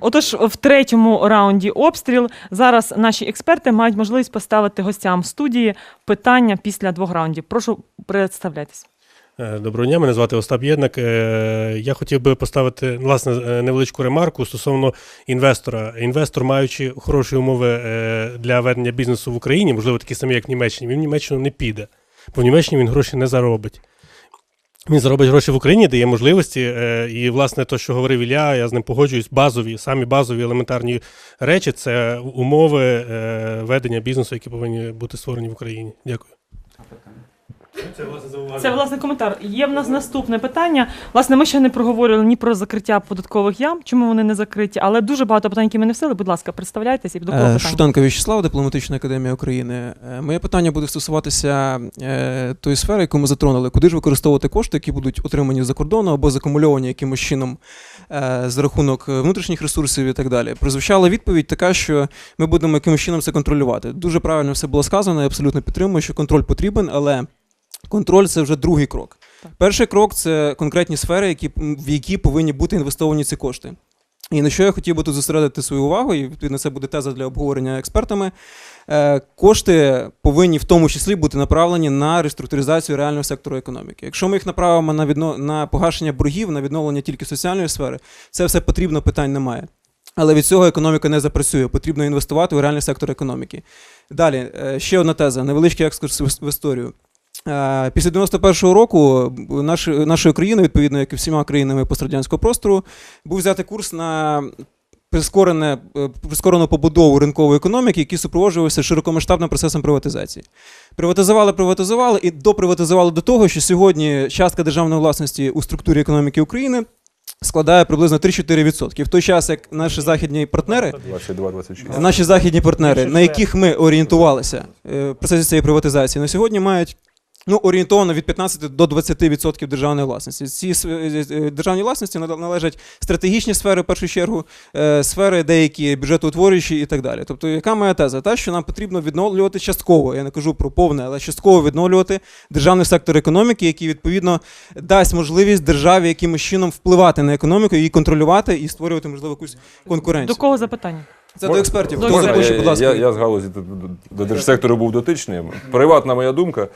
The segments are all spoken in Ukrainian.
Отож, в третьому раунді обстріл зараз наші експерти мають можливість поставити гостям студії питання після двох раундів. Прошу представляйтесь. Е, Доброго дня, мене звати Остап Єднак. Е, Я хотів би поставити власне е, невеличку ремарку стосовно інвестора. Інвестор, маючи хороші умови для ведення бізнесу в Україні, можливо, такі самі, як в Німеччині, він в Німеччину не піде, бо в Німеччині він гроші не заробить. Він заробить гроші в Україні, де є можливості, і власне те, що говорив Ілля, я з ним погоджуюсь. Базові, самі базові елементарні речі це умови ведення бізнесу, які повинні бути створені в Україні. Дякую. Це власне зауваження. Це власне коментар. Є в нас наступне питання. Власне, ми ще не проговорили ні про закриття податкових ям, чому вони не закриті, але дуже багато питань, які ми не встигли. Будь ласка, представляйтесь і до кого Е, питання. Шутенко В'ячеслав, дипломатична академія України. Е, Моє питання буде стосуватися е, тої сфери, яку ми затронули. Куди ж використовувати кошти, які будуть отримані за кордону або закумульовані якимось чином за рахунок внутрішніх ресурсів і так далі. Прозвучала відповідь така, що ми будемо якимось чином це контролювати. Дуже правильно все було сказано, я абсолютно підтримую, що контроль потрібен, але контроль це вже другий крок. Так. Перший крок це конкретні сфери, які, в які повинні бути інвестовані ці кошти. І на що я хотів би тут зосередити свою увагу, і відповідно це буде теза для обговорення експертами. Е, Кошти повинні в тому числі бути направлені на реструктуризацію реального сектору економіки. Якщо ми їх направимо на відно... на погашення боргів, на відновлення тільки соціальної сфери, це все потрібно, питань немає. Але від цього економіка не запрацює. Потрібно інвестувати у реальний сектор економіки. Далі, е, ще одна теза, невеличкий екскурс в- в історію. Е, Після 91-го року наш, нашою країною, відповідно, як і всіма країнами пострадянського простору, був взятий курс на прискорене, е, прискорену побудову ринкової економіки, який супроводжувався широкомасштабним процесом приватизації. Приватизували, приватизували і доприватизували до того, що сьогодні частка державної власності у структурі економіки України складає приблизно 3-4%. В той час, як наші західні партнери 22-26. Наші західні партнери, на яких ми орієнтувалися е, в процесі цієї приватизації, на сьогодні мають ну, орієнтовно від 15 до 20% державної власності. Ці е, е, державні власності належать стратегічні сфери, в першу чергу, е, сфери деякі бюджетоутворюючі і так далі. Тобто, яка моя теза? Та, що нам потрібно відновлювати частково, я не кажу про повне, але частково відновлювати державний сектор економіки, який відповідно дасть можливість державі якимось чином впливати на економіку, її контролювати і створювати, можливо, якусь конкуренцію. До кого запитання? Це до експертів. Хто захоче, будь ласка. Я, я з галузі до, держсектору був дотичним. Приватна моя думка.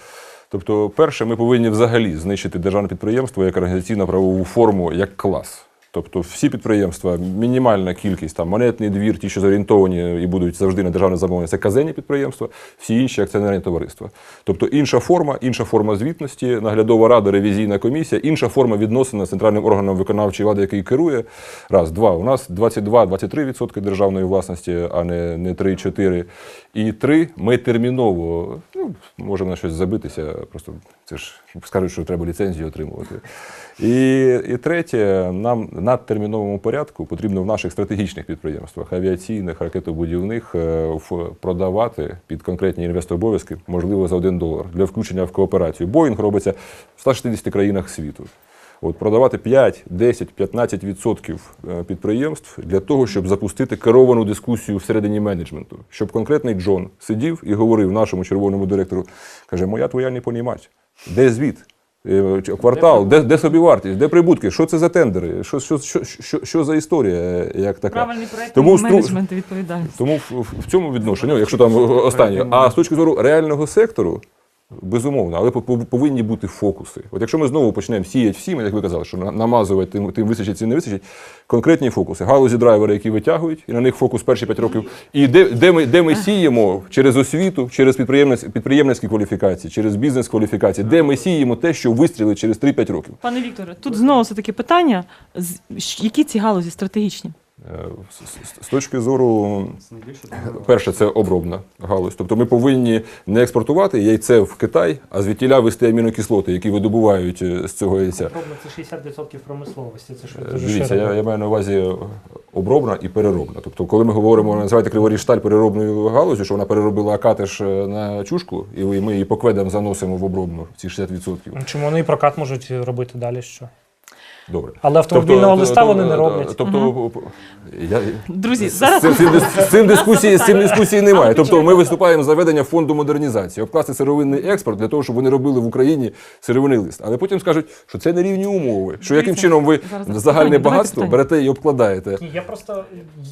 Тобто, перше, ми повинні взагалі знищити державне підприємство як організаційно-правову форму, як клас. Тобто всі підприємства, мінімальна кількість, там монетний двір, ті, що зорієнтовані і будуть завжди на державне замовлення, це казенні підприємства, всі інші акціонерні товариства. Тобто інша форма, інша форма звітності, наглядова рада, ревізійна комісія, інша форма відносин з центральним органом виконавчої влади, який керує. Раз, два. У нас 22-23% державної власності, а не, не 3-4. І три, ми терміново ну, можемо на щось забитися. Просто це ж скажуть, що треба ліцензію отримувати. І, і третє, нам на терміновому порядку потрібно в наших стратегічних підприємствах, авіаційних, ракетобудівних, е, продавати під конкретні інвестобов'язки, можливо, за один долар для включення в кооперацію. Боїнг робиться в 160 країнах світу. От продавати 5, 10, 15 відсотків е, підприємств для того, щоб запустити керовану дискусію всередині менеджменту, щоб конкретний Джон сидів і говорив нашому червоному директору, каже, моя твоя не понімать, де звіт? Е, Квартал, де, де собівартість, де прибутки, що це за тендери, що, що, що, що, що за історія, е, як така. Правильний проект Тому стру- менеджмент відповідальність. Тому в, в- цьому відношенні, якщо там останнє, а з точки зору реального сектору, безумовно, але по- по- повинні бути фокуси. От якщо ми знову почнемо сіяти всім, як ви казали, що намазувати тим, тим вистачить, цим не вистачить, конкретні фокуси, галузі драйвери, які витягують, і на них фокус перші 5 років. І де, де, ми, де ми сіємо через освіту, через підприємець, підприємницькі кваліфікації, через бізнес-кваліфікації, де ми сіємо те, що вистрілить через 3-5 років. Пане Вікторе, тут знову все таки питання: які ці галузі стратегічні? Е, з- точки зору, перше, це обробна галузь. Тобто ми повинні не експортувати яйце в Китай, а звідтіля вести амінокислоти, які видобувають е, з цього яйця. Пробно це 60% промисловості. Це Е, дуже Дивіться, я, я маю на увазі обробна і переробна. Тобто, коли ми говоримо, називайте Криворіжсталь переробною галузю, що вона переробила акатиш на чушку, і ми її по кведам заносимо в обробну, ці 60%. Ну, Чому вони і прокат можуть робити далі? Що? Добре. Але автомобільного Тобто, листа то- вони не роблять. Тобто, я, Друзі, зараз цим, цим, дис- цим дискусії, з цим дискусії немає. Тобто ми виступаємо за ведення фонду модернізації, обкласти сировинний експорт для того, щоб вони робили в Україні сировинний лист. Але потім скажуть, що це нерівні умови. Що яким чином ви зараз загальне багатство берете і обкладаєте. Ні, я просто,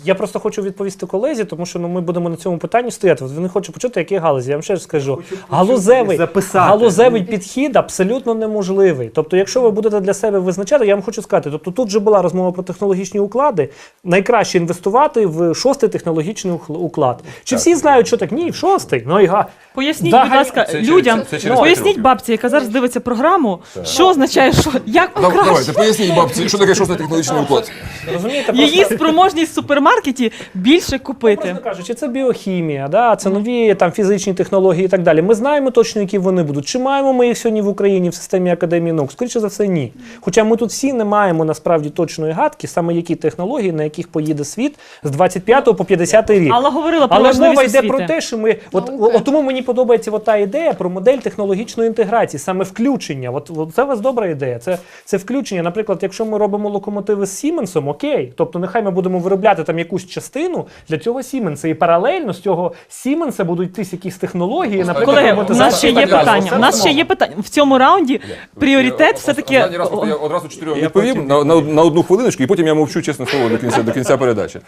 я просто хочу відповісти колезі, тому що ну, ми будемо на цьому питанні стояти. От Вони хочуть почути, які галузі. Я вам ще раз скажу. Галузевий, галузевий підхід абсолютно неможливий. Тобто, якщо ви будете для себе визначати, я вам хочу сказати, тобто тут вже була розмова про технологічні уклади. Найкраще інвестувати в шостий технологічний уклад. Чи всі знають, що так? Ні, в шостий. Ну і га. поясніть, Да, будь ласка, це людям, це- це п'ять поясніть років. бабці, яка зараз дивиться програму, що означає, що як покращити поясніть, бабці, що таке шостий технологічний уклад. Розумієте, її просто- спроможність в супермаркеті більше купити. Образно кажучи, це біохімія, да? це нові там, фізичні технології і так далі. Ми знаємо точно, які вони будуть. Чи маємо ми їх сьогодні в Україні в системі академії наук? Скоріше за все, ні. Хоча ми тут всі не маємо насправді точної гадки, саме які технології, на яких поїде світ з 25 по 50 рік. Алла говорила про Але мова йде освіти. про те, що ми от, от тому мені подобається от та ідея про модель технологічної інтеграції, саме включення. От, от це у вас добра ідея. Це, це включення. Наприклад, якщо ми робимо локомотиви з Сіменсом, окей, тобто нехай ми будемо виробляти там якусь частину для цього Сіменса, і паралельно з цього Сіменса будуть йтись якісь технології, наприклад, Колеги, у нас ще є питання. У нас ще є питання. В цьому раунді пріоритет просто я одразу чотирьох відповім на, на, на одну хвилиночку, і потім я мовчу чесне слово до кінця, до кінця передачі.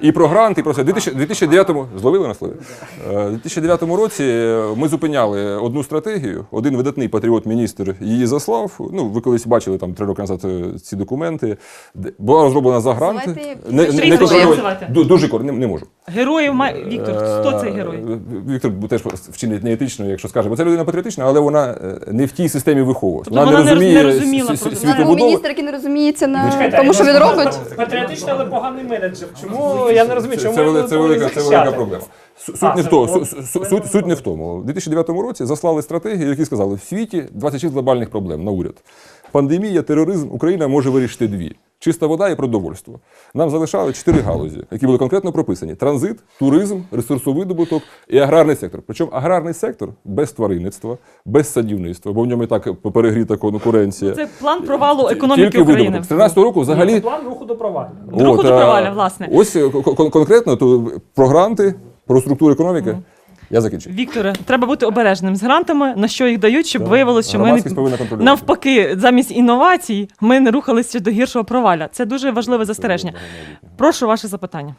І про грант, і про все. У 2009 зловили на слові? Е, У 2009 році ми зупиняли одну стратегію. Один видатний патріот-міністр її заслав. Ну, ви колись бачили там три роки назад е, ці документи. Була розроблена за гранти. Контрольовані- як називати? Ду- Дуже кор, не, не можу. Героїв має Віктор. Хто цей Е, герой? Віктор теж вчинить неетично, якщо скаже, бо це людина патріотична, але вона е, не в тій системі виховувалася. Тобто вона не роз- не розуміла с- який не розуміється на Чекайте, тому, а що він робить. Патріотичний, але поганий менеджер. Чому я не розумію, чому це, ми вели- це, велика, це захищати? велика проблема. Су- Суть, А, не в це тому, от- су- су- суть, суть не в тому. У 2009 році заслали стратегію, які сказали, в світі 26 глобальних проблем на уряд. Пандемія, тероризм, Україна може вирішити дві. Чиста вода і продовольство. Нам залишали чотири галузі, які були конкретно прописані: транзит, туризм, ресурсовидобуток і аграрний сектор. Причому аграрний сектор без тваринництва, без садівництва, бо в ньому і так перегріта конкуренція. Це план провалу економіки Тільки України. видобуток. З 13 року взагалі Це план руху до провалу. Руху до провалля, власне. Ось е, кон- кон- конкретно то про гранти, про структуру економіки. Я закінчив. Вікторе, треба бути обережним з грантами, на що їх дають, щоб виявилося, що ми не навпаки, замість інновацій, ми не рухалися до гіршого проваля. Це дуже важливе застереження. Прошу ваше запитання.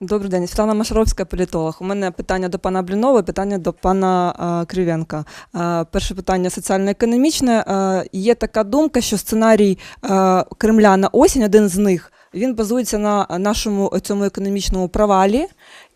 Добрий день, Світлана Машаровська, політолог. У мене питання до пана Блінова, питання до пана а, Кривенка. А, перше питання соціально-економічне. А, є така думка, що сценарій а, Кремля на осінь, один з них, він базується на нашому цьому економічному провалі.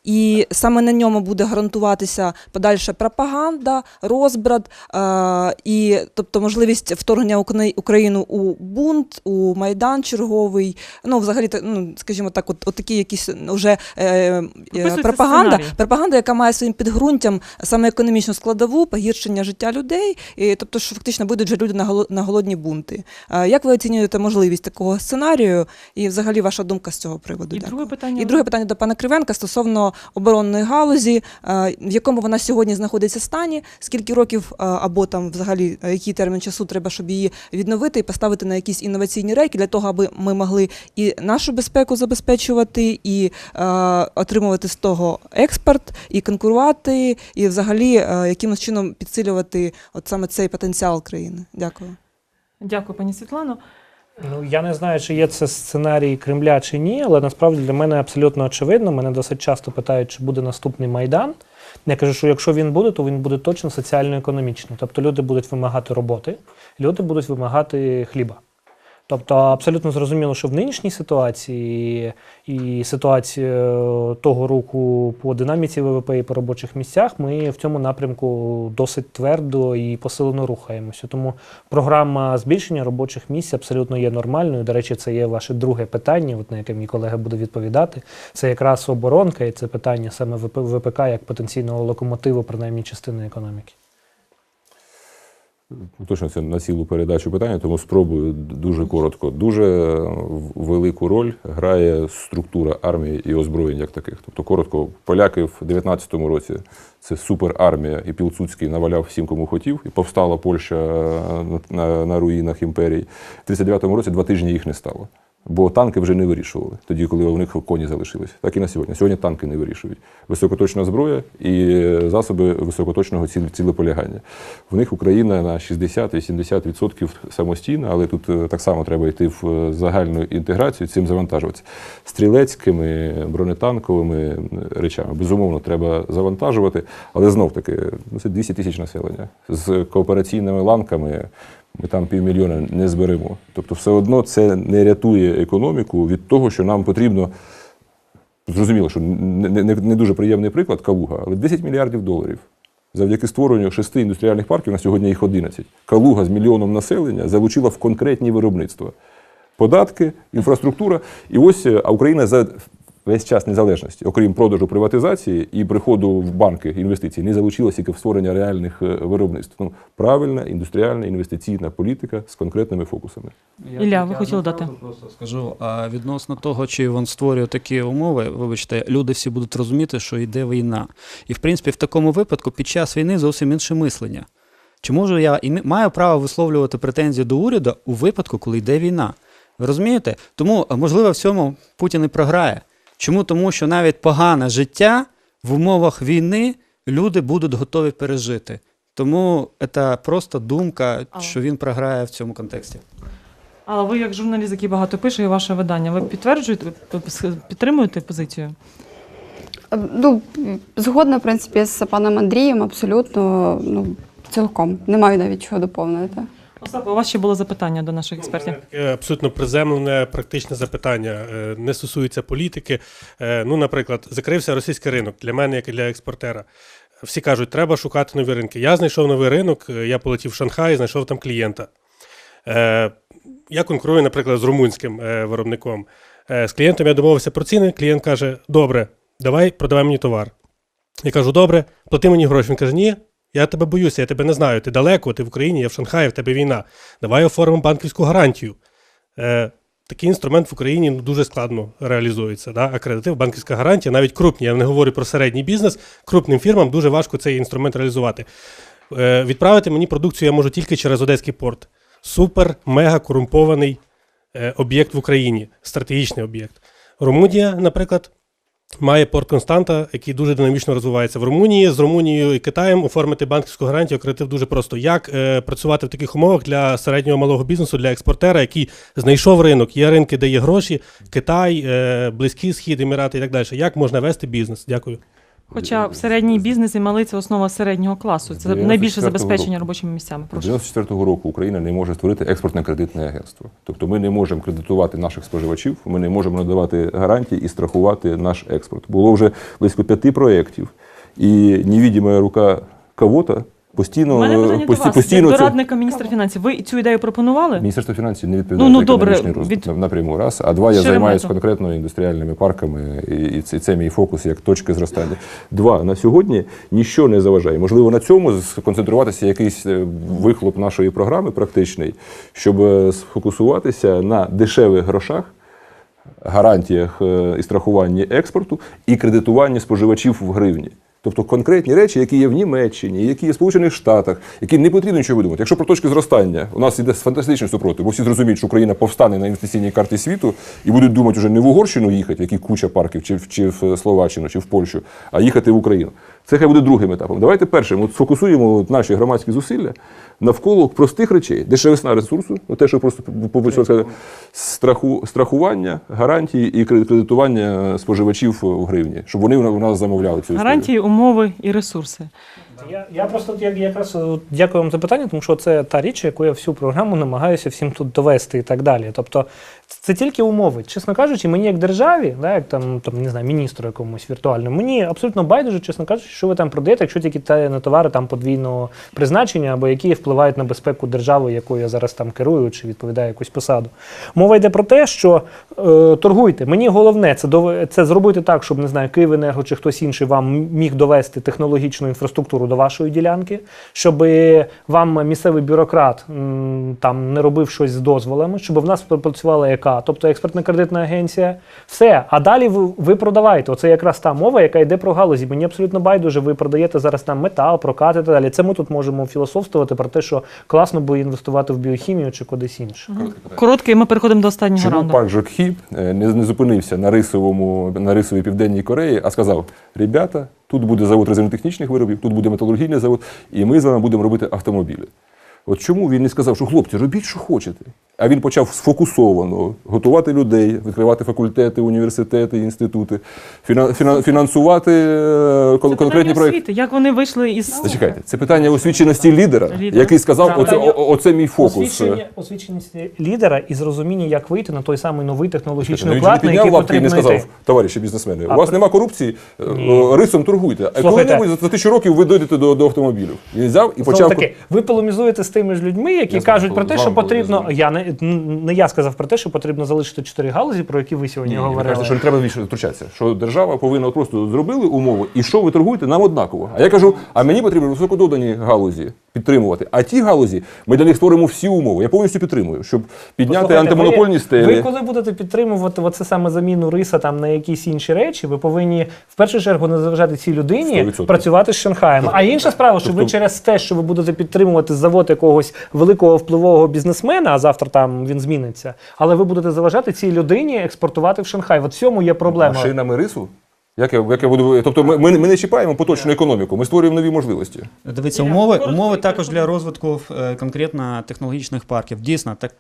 І саме на ньому буде гарантуватися подальша пропаганда, розбрат, е, і тобто можливість вторгнення Україну у бунт, у майдан черговий. Ну, взагалі, ну скажімо так, от, от такі якісь вже е, е, пропаганда, сценарій. пропаганда, яка має своїм підґрунтям саме економічну складову, погіршення життя людей, і, тобто, що фактично будуть вже люди на, голо- на голодні бунти. Е, як ви оцінюєте можливість такого сценарію, і взагалі ваша думка з цього приводу? І Дякую. друге питання. І друге питання до пана Кривенка стосовно оборонної галузі, е, в якому вона сьогодні знаходиться стані, скільки років е, або там взагалі е, який термін часу треба, щоб її відновити і поставити на якісь інноваційні рейки для того, аби ми могли і нашу безпеку забезпечувати, і отримувати з того експорт, і конкурувати, і взагалі якимось чином підсилювати от саме цей потенціал країни. Дякую. Дякую, пані Світлано. Ну я не знаю, чи є це сценарій Кремля чи ні, але насправді для мене абсолютно очевидно. Мене досить часто питають, чи буде наступний майдан. Я кажу, що якщо він буде, то він буде точно соціально-економічний. Тобто люди будуть вимагати роботи, люди будуть вимагати хліба. Тобто абсолютно зрозуміло, що в нинішній ситуації і ситуації е, того року по динаміці ВВП і по робочих місцях ми в цьому напрямку досить твердо і посилено рухаємося. Тому програма збільшення робочих місць абсолютно є нормальною. До речі, це є ваше друге питання, от на яке мій колега буде відповідати. Це якраз оборонка, і це питання саме ВП ВПК як потенційного локомотиву, принаймні частини економіки. Точно це на цілу передачу питання, тому спробую дуже коротко. Дуже е, велику роль грає структура армії і озброєнь як таких. Тобто, коротко, поляки в 19-му році це суперармія, і Пілсудський наваляв всім, кому хотів, і повстала Польща е, на, на руїнах імперії. В 39-му році два тижні їх не стало. Бо танки вже не вирішували, тоді, коли у них коні залишились. Так і на сьогодні. Сьогодні танки не вирішують. Високоточна зброя і засоби високоточного ціл- цілеполягання. В них Україна на 60-80% самостійна, але тут е, так само треба йти в е, загальну інтеграцію, цим завантажуватися. Стрілецькими, бронетанковими е, речами. Безумовно, треба завантажувати, але знов таки ну, це 200 тисяч населення. З коопераційними ланками ми там півмільйона не зберемо. Тобто, все одно це не рятує економіку від того, що нам потрібно. Зрозуміло, що не, не, не дуже приємний приклад Калуга, але 10 мільярдів доларів. Завдяки створенню шести індустріальних парків, на сьогодні їх 11. Калуга з мільйоном населення залучила в конкретні виробництва. Податки, інфраструктура. І ось е, а Україна за весь час незалежності, окрім продажу приватизації і приходу в банки інвестицій, не залучилася тільки в створення реальних е, виробництв. Ну, правильна індустріальна інвестиційна політика з конкретними фокусами. Я- Ілля, ви хотіли дати? Просто скажу. А відносно того, чи він створює такі умови, вибачте, люди всі будуть розуміти, що йде війна. І в принципі, в такому випадку під час війни зовсім інше мислення. Чи можу я і маю право висловлювати претензії до уряду у випадку, коли йде війна? Ви розумієте? Тому, можливо, в цьому Путін і програє. Чому? Тому що навіть погане життя в умовах війни люди будуть готові пережити. Тому це просто думка, що він програє в цьому контексті. Але ви, як журналіст, який багато пише, і ваше видання, ви підтверджуєте, підтримуєте позицію? Ну, згодна, в принципі, з паном Андрієм, абсолютно, ну, цілком. Не маю навіть чого доповнити. Остап, у вас ще було запитання до наших експертів. Абсолютно приземлене, практичне запитання. Е, Не стосується політики. Е, Ну, наприклад, закрився російський ринок для мене, як і для експортера. Всі кажуть, треба шукати нові ринки. Я знайшов новий ринок, е, я полетів в Шанхай, знайшов там клієнта. Я конкурую, наприклад, з румунським виробником. З клієнтом я домовився про ціни. Клієнт каже: Добре, давай продавай мені товар. Я кажу, добре, плати мені гроші. Він каже, ні, я тебе боюся, я тебе не знаю. Ти далеко, ти в Україні, я в Шанхаї, в тебе війна. Давай оформимо банківську гарантію. Е, такий інструмент в Україні ну, дуже складно реалізується. Да? Акредитив, банківська гарантія, навіть крупні, я не говорю про середній бізнес, крупним фірмам дуже важко цей інструмент реалізувати. Е, відправити мені продукцію я можу тільки через Одеський порт. Супер, мега корумпований е, об'єкт в Україні, стратегічний об'єкт. Румунія, наприклад, має порт Константа, який дуже динамічно розвивається в Румунії. З Румунією і Китаєм оформити банківську гарантію кредитив дуже просто. Як е, працювати в таких умовах для середнього малого бізнесу, для експортера, який знайшов ринок, є ринки, де є гроші, Китай, е, Близький Схід, Емірати і так далі. Як можна вести бізнес? Дякую. Хоча в середній бізнес і малий це основа середнього класу. Це 94-го найбільше року. забезпечення робочими місцями. Прошу. 94-го року Україна не може створити експортне кредитне агентство. Тобто ми не можемо кредитувати наших споживачів, ми не можемо надавати гарантії і страхувати наш експорт. Було вже близько п'яти проєктів, і невідіма рука кого-то постійно У мене питання до вас, постійно як до радника міністра фінансів. Ви цю ідею пропонували? Міністерство фінансів не відповідає Ну, ну, за добре, розвиток від- напряму. Раз, а два, я займаюся конкретно індустріальними парками, і, і це, це мій фокус як точки зростання. Два на сьогодні ніщо не заважає. Можливо, на цьому сконцентруватися якийсь е, вихлоп нашої програми практичний, щоб е, сфокусуватися на дешевих грошах. Гарантіях е, і страхуванні експорту і кредитуванні споживачів в гривні. Тобто конкретні речі, які є в Німеччині, які є в Сполучених Штатах, які не потрібно нічого видумати. Якщо про точки зростання у нас іде фантастичний супротив, бо всі зрозуміють, що Україна повстане на інвестиційній карті світу і будуть думати вже не в Угорщину їхати, в якій куча парків, чи, в- чи в Словаччину, чи в Польщу, а їхати в Україну. Це хай буде другим етапом. Давайте першим от сфокусуємо наші громадські зусилля навколо простих речей: дешевесна ресурсу, ну те, що просто сказати, страху, страхування, гарантії і кредитування споживачів в гривні, щоб вони у нас замовляли цю. Гарантії, умови і ресурси. Я, я просто я, якраз дякую вам за питання, тому що це та річ, яку я всю програму намагаюся всім тут довести і так далі. Тобто це тільки умови. Чесно кажучи, мені як державі, да, як там, там не знаю, міністру якомусь віртуальному, мені абсолютно байдуже, чесно кажучи, що ви там продаєте, якщо тільки те не товари там подвійного призначення або які впливають на безпеку держави, якою я зараз там керую чи відповідаю якусь посаду. Мова йде про те, що е, торгуйте. Мені головне це це зробити так, щоб не знаю, Київенерго чи хтось інший вам міг довести технологічну інфраструктуру до вашої ділянки, щоб вам місцевий бюрократ там не робив щось з дозволами, щоб в нас працювала ЕК, тобто експертна кредитна агенція. Все. А далі ви, ви продаваєте. Оце якраз та мова, яка йде про галузі. Мені абсолютно байдуже. Ви продаєте зараз там метал, прокат і так далі. Це ми тут можемо філософствувати про те, що класно би інвестувати в біохімію чи кудись інше. Короткий, ми переходимо до останнього Чому раунду. Пак Жокхі е, не, не зупинився на рисовому на рисовій південній Кореї, а сказав: ребята, тут буде завод резинотехнічних виробів, тут буде металургійний завод, і ми з вами будемо робити автомобілі. От чому він не сказав, що хлопці, робіть, що хочете. А він почав сфокусовано готувати людей, відкривати факультети, університети, інститути, фіна- фіна- фінансувати е, кон- Це конкретні освіти. Як вони вийшли із Зачекайте, це питання освіченості лідера, Лідера. який сказав, Так. оце, о- оце мій фокус. Освічення, освіченість лідера і зрозуміння, як вийти на той самий новий Чекайте, ну технологічний Він уклад, на який підняв лапки і не потрібно сказав, йти. товариші бізнесмени, у вас при- нема корупції, е, Ні. е, рисом торгуйте. А Слухайте. коли-небудь за тисячу років ви дойдете до, до автомобілів. І взяв і Знову почав. таки, ви полемізуєте з тими ж людьми, які Я знаю, кажуть про з те, вами що потрібно. полемізую. Я не, не я сказав про те, що потрібно залишити чотири галузі, про які ви сьогодні Ні, ви кажете, що не треба більше втручатися. Що держава повинна просто зробили умови, і що ви торгуєте, нам однаково. А я кажу, а мені потрібно високододані галузі підтримувати. А ті галузі, ми для них створимо всі умови. Я повністю підтримую, щоб підняти Послухайте, антимонопольні ви, стелі. Ви коли будете підтримувати оце саме заміну риса там на якісь інші речі, ви повинні в першу чергу не заважати цій людині 100%. працювати з Шанхаєм. А інша справа, що ви Тобто- через те, що ви будете підтримувати завод якогось великого впливового бізнесмена, а завтра там він зміниться, але ви будете заважати цій людині експортувати в Шанхай. От в цьому є проблема. Машинами рису? Як я, як я буду. Тобто ми, ми, ми не чіпаємо поточну економіку, ми створюємо нові можливості. Дивіться, умови, умови також для розвитку е, конкретно технологічних парків. Дійсно, так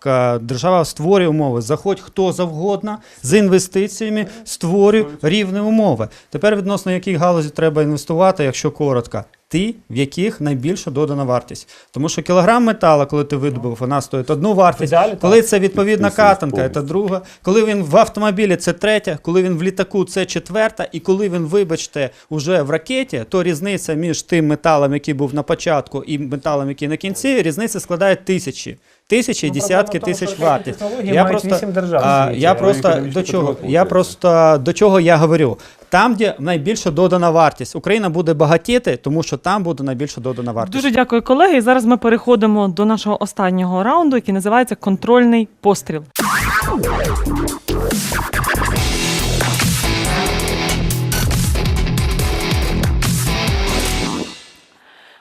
держава створює умови. Заходь хто завгодно з інвестиціями, створює рівні умови. Тепер відносно яких галузі треба інвестувати, якщо коротко. Ті, в яких найбільша додана вартість. Тому що кілограм металу, коли ти видобув, вона стоїть одну вартість. ідеалі так. Коли це відповідна катанка, це друга. Коли він в автомобілі, це третя. Коли він в літаку, це четверта. І коли він, вибачте, уже в ракеті, то різниця між тим металом, який був на початку, і металом, який на кінці, різниця складає тисячі. Тисячі, Ну, десятки тисяч вартість. Я просто, держав а, я просто до чого, я просто до чого я говорю. Там, де найбільша додана вартість, Україна буде багатіти, тому що там буде найбільша додана вартість. Дуже дякую, колеги. І зараз ми переходимо до нашого останнього раунду, який називається контрольний постріл.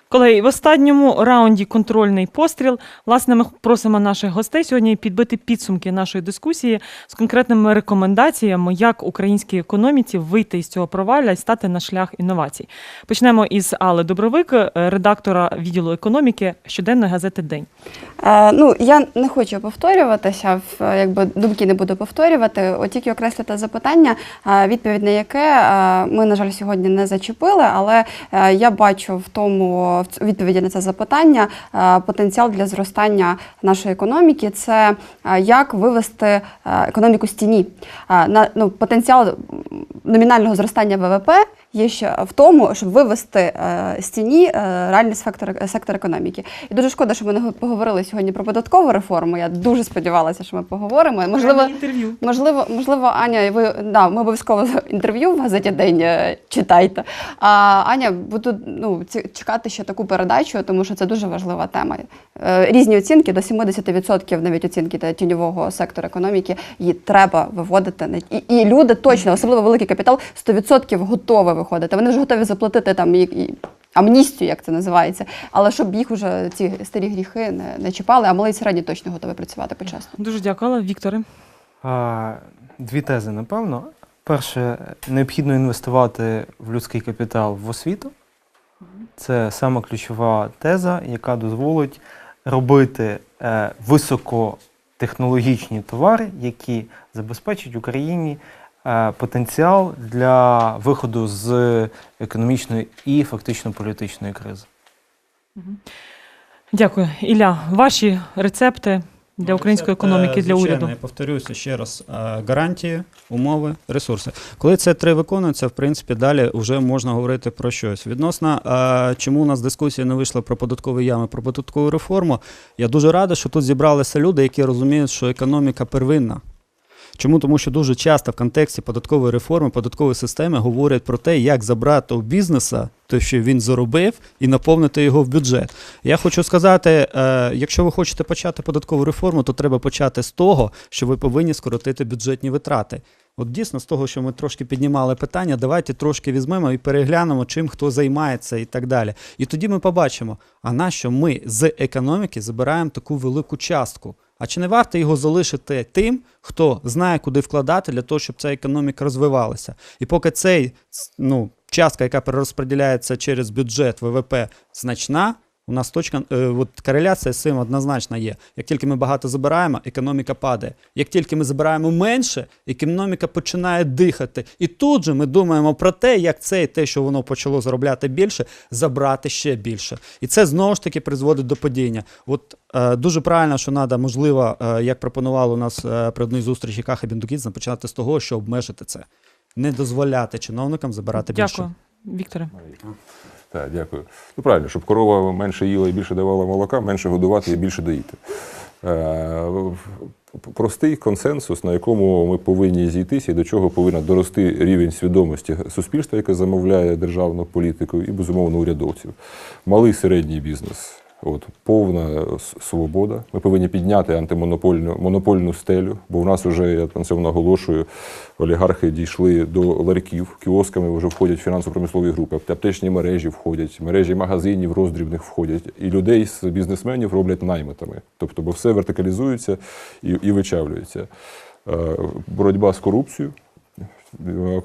Колеги, в останньому раунді контрольний постріл. Власне, ми просимо наших гостей сьогодні підбити підсумки нашої дискусії з конкретними рекомендаціями, як українській економіці вийти із цього провалля і стати на шлях інновацій. Почнемо із Алли Добровик, е, редактора відділу економіки щоденної газети День. Е, ну, я не хочу повторюватися, в, е, якби думки не буду повторювати. От тільки окреслити запитання, е, відповідь на яке ми, на жаль, сьогодні не зачепили, але я бачу в тому в відповіді на це запитання е, потенціал для зростання нашої економіки. Це е, як вивести е, економіку з тіні. На ну, потенціал номінального зростання ВВП є ще в тому, щоб вивести е, з тіні е, реальний сектор, сектор економіки. І дуже шкода, що ми не поговорили сьогодні про податкову реформу. Я дуже сподівалася, що ми поговоримо. І, Можливо, інтерв'ю. Можливо, можливо, Аня, ви да, ми обов'язково інтерв'ю в газеті День е, читайте. А Аня, буду ну, чекати ще таку передачу, тому що це дуже важлива тема. Е, Різні оцінки до 70% навіть оцінки тіньового сектору економіки її треба виводити. І, і люди точно, особливо великий капітал, 100% готові виходити. Вони вже готові заплатити там і, і амністію, як це називається. Але щоб їх вже ці старі гріхи не, не чіпали, а малий і середній точно готові працювати почесно. Дуже дякую, Вікторе. А, Дві тези, напевно. Перше, необхідно інвестувати в людський капітал в освіту. Це саме ключова теза, яка дозволить робити е, високотехнологічні товари, які забезпечать Україні потенціал для виходу з економічної і фактично політичної кризи. Дякую. Ілля, ваші рецепти для української Рецепт, е, економіки, для звичайно, уряду. Я повторюся ще раз: е, гарантії, умови, ресурси. Коли це три виконується, в принципі, далі вже можна говорити про щось. Відносно е, чому у нас дискусія не вийшла про податкові ями, про податкову реформу. Я дуже радий, що тут зібралися люди, які розуміють, що економіка первинна. Чому? Тому що дуже часто в контексті податкової реформи, податкової системи говорять про те, як забрати у бізнеса те, що він заробив, і наповнити його в бюджет. Я хочу сказати, е, якщо ви хочете почати податкову реформу, то треба почати з того, що ви повинні скоротити бюджетні витрати. От дійсно, з того, що ми трошки піднімали питання, давайте трошки візьмемо і переглянемо, чим хто займається і так далі. І тоді ми побачимо, а нащо ми з економіки забираємо таку велику частку. А чи не варто його залишити тим, хто знає, куди вкладати для того, щоб ця економіка розвивалася? І поки цей ну, частка, яка перерозподіляється через бюджет ВВП, значна. У нас точка е, от кореляція з цим однозначно є. Як тільки ми багато забираємо, економіка падає. Як тільки ми забираємо менше, економіка починає дихати. І тут же ми думаємо про те, як це те, що воно почало заробляти більше, забрати ще більше. І це знову ж таки призводить до падіння. От е, дуже правильно, що треба, можливо, е, як пропонували у нас е, при одній зустрічі Каха Біндукідзе, починати з того, що обмежити це, не дозволяти чиновникам забирати більше. Дякую, Вікторе. Так, дякую. Ну правильно, щоб корова менше їла і більше давала молока, менше годувати і більше доїти. Е, Простий консенсус, на якому ми повинні зійтися, і до чого повинен дорости рівень свідомості суспільства, яке замовляє державну політику, і безумовно урядовців. Малий середній бізнес. От повна свобода. Ми повинні підняти антимонопольну монопольну стелю, бо в нас вже я на цьому наголошую. Олігархи дійшли до ларьків, кіосками вже входять фінансово-промислові групи, аптечні мережі входять, мережі магазинів роздрібних входять, і людей з бізнесменів роблять наймитами. Тобто, бо все вертикалізується і, і вичавлюється. Е, Боротьба з корупцією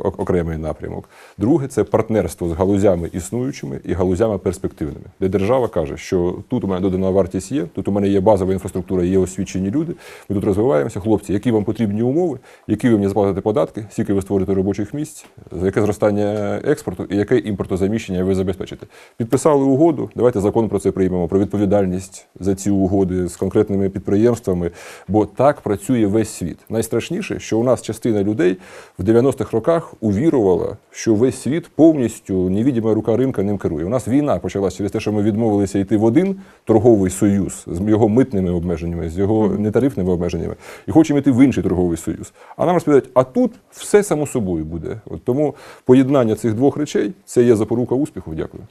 окремий напрямок. Друге це партнерство з галузями існуючими і галузями перспективними, де держава каже, що тут у мене додана вартість є, тут у мене є базова інфраструктура, є освічені люди. Ми тут розвиваємося. Хлопці, які вам потрібні умови, які ви мені заплатите податки, скільки ви створите робочих місць, яке зростання експорту і яке імпортозаміщення ви забезпечите. Підписали угоду. Давайте закон про це приймемо про відповідальність за ці угоди з конкретними підприємствами, бо так працює весь світ. Найстрашніше, що у нас частина людей в 90-х роках увірувала, що весь світ повністю невідима рука ринка ним керує. У нас війна почалася через те, що ми відмовилися йти в один торговий союз з його митними обмеженнями, з його нетарифними обмеженнями, і хочемо йти в інший торговий союз. А нам розповідають, а тут все само собою буде. От тому поєднання цих двох речей це є запорука успіху. Дякую.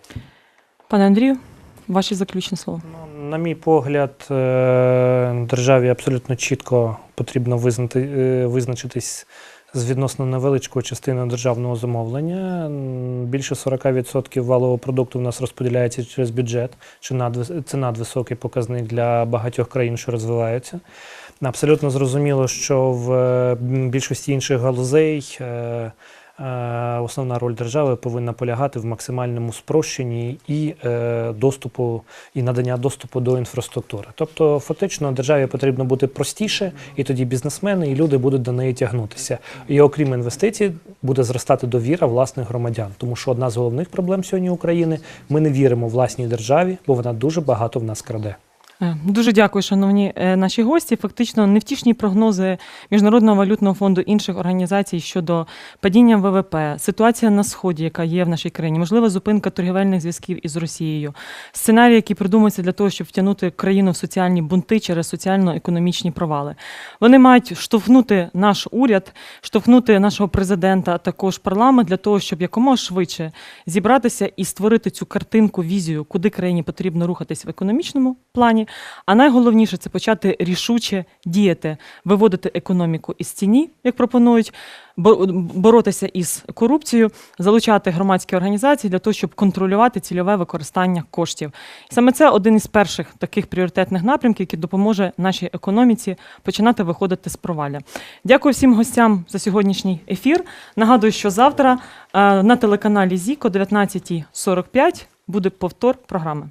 Пане Андрію, ваше заключне слово. Ну, На мій погляд, е, державі абсолютно чітко потрібно визнати, е, визначитись з відносно невеличкою частиною державного замовлення. Більше 40% валового продукту в нас розподіляється через бюджет, що надвис- це надвисокий показник для багатьох країн, що розвиваються. Абсолютно зрозуміло, що в більшості інших галузей е, основна роль держави повинна полягати в максимальному спрощенні і е, доступу і надання доступу до інфраструктури. Тобто, фактично, державі потрібно бути простіше, і тоді бізнесмени і люди будуть до неї тягнутися. І окрім інвестицій, буде зростати довіра власних громадян. Тому що одна з головних проблем сьогодні України ми не віримо власній державі, бо вона дуже багато в нас краде. Е, Дуже дякую, шановні е, наші гості. Фактично, невтішні прогнози Міжнародного валютного фонду інших організацій щодо падіння ВВП, ситуація на сході, яка є в нашій країні, можлива зупинка торгівельних зв'язків із Росією, сценарії, які придумуються для того, щоб втягнути країну в соціальні бунти через соціально-економічні провали. Вони мають штовхнути наш уряд, штовхнути нашого президента, а також парламент для того, щоб якомога швидше зібратися і створити цю картинку, візію, куди країні потрібно рухатись в економічному плані. А найголовніше це почати рішуче діяти, виводити економіку із тіні, як пропонують, бо- боротися із корупцією, залучати громадські організації для того, щоб контролювати цільове використання коштів. Саме це один із перших таких пріоритетних напрямків, який допоможе нашій економіці починати виходити з провалля. Дякую всім гостям за сьогоднішній ефір. Нагадую, що завтра е, на телеканалі ЗІКО 19.45 буде повтор програми.